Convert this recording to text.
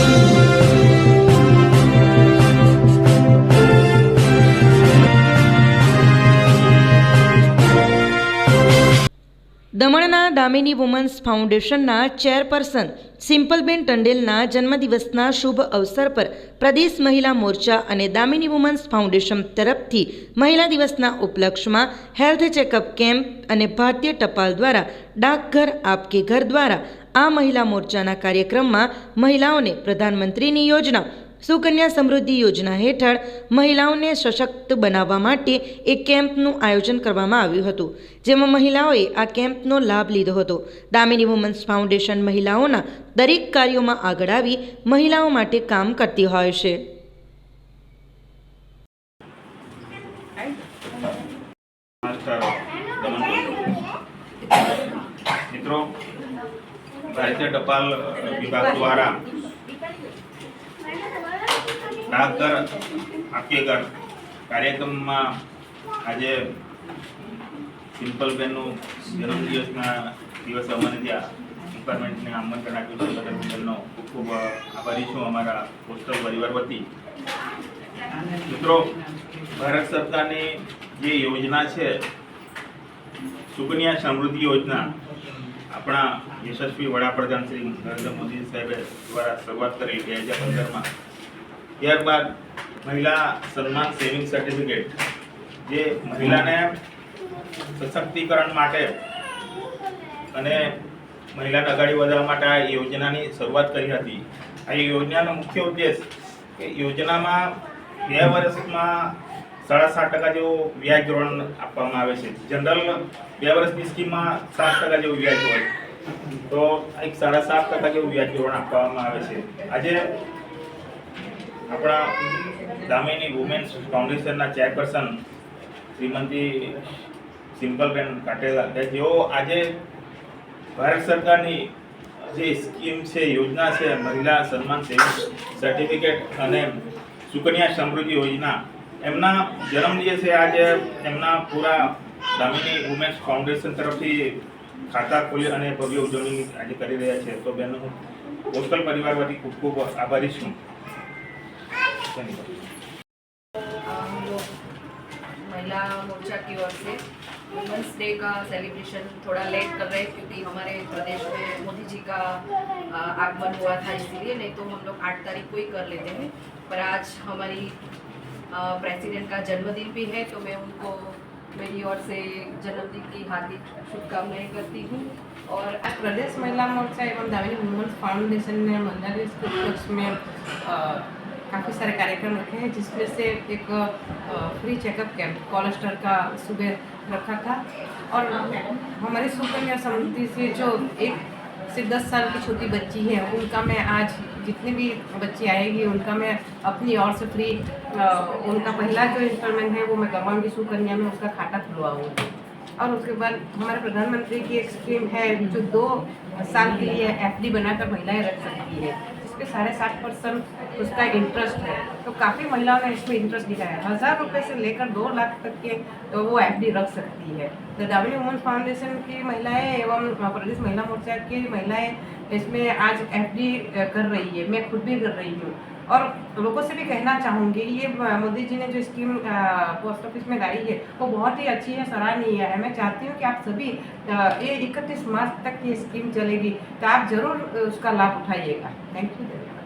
Thank you. દમણના Damini women's ફાઉન્ડેશનના chairperson સિમ્પલબેન ટંડેલના જન્મદિવસના શુભ અવસર પર પ્રદેશ મહિલા મોરચા અને દામિની વુમન્સ ફાઉન્ડેશન તરફથી મહિલા દિવસના ઉપલક્ષમાં હેલ્થ ચેકઅપ કેમ્પ અને ભારતીય ટપાલ દ્વારા ડાકઘર આપકે ઘર દ્વારા આ મહિલા મોરચાના કાર્યક્રમમાં મહિલાઓને પ્રધાનમંત્રીની યોજના સુકન્યા સમૃદ્ધિ યોજના હેઠળ મહિલાઓને સશક્ત બનાવવા માટે એક કેમ્પનું આયોજન કરવામાં આવ્યું હતું, જેમાં મહિલાઓએ આ કેમ્પનો લાભ લીધો હતો. દામિની વુમન્સ ફાઉન્ડેશન મહિલાઓના દરેક કાર્યોમાં આગળ આવી મહિલાઓ માટે કામ કરતી હોય છે. ભારતીય ટપાલ વિભાગ દ્વારા ડાકઘર આપકે ઘર? કાર્યક્રમમાં આજે સિમ્પલબેનનું જન્મદિવસના દિવસે અમને ત્યાં ડિપાર્ટમેન્ટને આમંત્રણ આપ્યું છે. બદલ હું ખૂબ ખૂબ આભારી છું અમારા હોસ્ટેલ પરિવાર વતી. મિત્રો, ભારત સરકારની જે યોજના છે, સુકન્યા સમૃદ્ધિ યોજના, આપણા યશસ્વી વડાપ્રધાન શ્રી નરેન્દ્ર મોદી સાહેબે દ્વારા શરૂઆત કરી બે હજાર પંદરમાં ત્યારબાદ મહિલા સન્માન સેવિંગ સર્ટિફિકેટ જે મહિલાને સશક્તિકરણ માટે અને મહિલાને આગળ વધારવા માટે આ યોજનાની શરૂઆત કરી હતી. આ યોજનાનો મુખ્ય ઉદ્દેશ કે યોજનામાં બે વર્ષમાં સાડા સાત ટકા જેવું વ્યાજ ધોરણ આપવામાં આવે છે. જનરલ બે વર્ષની સ્કીમમાં સાત ટકા જેવું વ્યાજ હોય. તો એક સાડા સાત ટકા જેવું વ્યાજ ધોરણ આપવામાં આવે છે. આજે આપણા દામિની વુમેન્સ ફાઉન્ડેશનના ચેરપર્સન શ્રીમતી સિમ્પલબેન કાટેલા કે જેઓ આજે ભારત સરકારની જે સ્કીમ છે, યોજના છે, મહિલા સન્માન સર્ટિફિકેટ અને સુકન્યા સમૃદ્ધિ યોજના, એમના જન્મદિવસે આજે એમના પૂરા દામિની વુમેન્સ ફાઉન્ડેશન તરફથી ખાતા ખોલી અને ભવ્ય ઉજવણી આજે કરી રહ્યા છે. તો બેનો, હું હોસ્ટેલ પરિવાર વતી ખૂબ ખૂબ આભારી છું. हम लोग महिला मोर्चा की ओर से वुमेंस डे का सेलिब्रेशन थोड़ा लेट कर रहे हैं क्योंकि हमारे प्रदेश में मोदी जी का आगमन हुआ था इसीलिए, नहीं तो हम लोग आठ तारीख को ही कर लेते हैं। पर आज हमारी प्रेसिडेंट का जन्मदिन भी है तो मैं उनको, मेरी ओर से जन्मदिन की हार्दिक शुभकामनाएँ करती हूँ। और प्रदेश महिला मोर्चा एवं दामिनी वुमेन्स फाउंडेशन ने महिला में काफ़ी सारे कार्यक्रम रखे हैं, जिसमें से एक फ्री चेकअप कैंप कोलेस्टर का सुबह रखा था। और हमारी सुकन्या समिति से जो एक से दस साल की छोटी बच्ची है, उनका मैं आज जितनी भी बच्ची आएगी, उनका मैं अपनी ओर से फ्री उनका पहला जो इंस्टॉलमेंट है, वो मैं करवाऊँगी सुकन्या में उसका खाता खुलवाऊँगी। और उसके बाद हमारे प्रधानमंत्री की एक स्कीम है, जो दो साल के लिए एफडी बनाकर महिलाएँ रख सकती है। जिसपे साढ़े सात परसेंट उसका इंटरेस्ट है। तो काफ़ी महिलाओं ने इसमें इंटरेस्ट दिखाया हज़ार रुपये से लेकर दो लाख तक के तो वो एफडी रख सकती है। तो डब्ल्यू वुमेन्स फाउंडेशन की महिलाएँ एवं प्रदेश महिला मोर्चा की महिलाएँ इसमें आज एफडी कर रही है। मैं खुद भी कर रही हूँ। और लोगों से भी कहना चाहूँगी, ये मोदी जी ने जो स्कीम पोस्ट ऑफ़िस में लाई है, वो बहुत ही अच्छी है, सराहनीय है। मैं चाहती हूँ कि आप सभी ये इकतीस मार्च तक ये स्कीम चलेगी तो आप ज़रूर उसका लाभ उठाइएगा। Thank you.